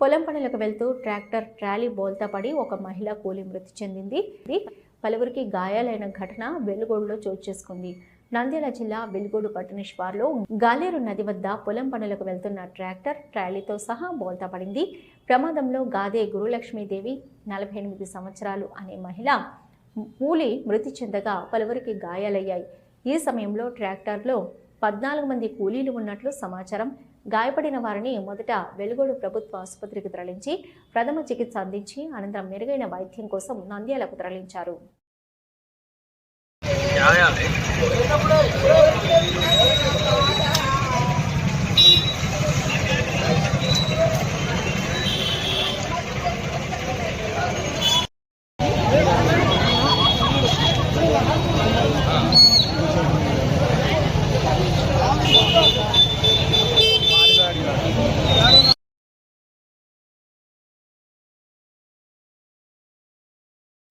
పొలం పనులకు వెళ్తూ ట్రాక్టర్ ట్రాలీ బోల్తా పడి ఒక మహిళ కూలి మృతి చెందింది. పలువురికి గాయాలైన ఘటన వెలుగోడులో చోటు చేసుకుంది. నంద్యాల జిల్లా వెలుగోడు పట్టణ శివార్లో గాలేరు నది వద్ద పొలం పనులకు వెళ్తున్న ట్రాక్టర్ ట్రాలీతో సహా బోల్తా పడింది. ప్రమాదంలో గాదే గురులక్ష్మీదేవి నలభై ఎనిమిది సంవత్సరాలు అనే మహిళ మూలి మృతి చెందగా పలువురికి గాయాలయ్యాయి. ఈ సమయంలో ట్రాక్టర్లో పద్నాలుగు మంది కూలీలు ఉన్నట్లు సమాచారం. గాయపడిన వారిని మొదట వెలుగోడు ప్రభుత్వ ఆసుపత్రికి తరలించి ప్రథమ చికిత్స అందించి అనంతరం మెరుగైన వైద్యం కోసం నంద్యాలకు తరలించారు.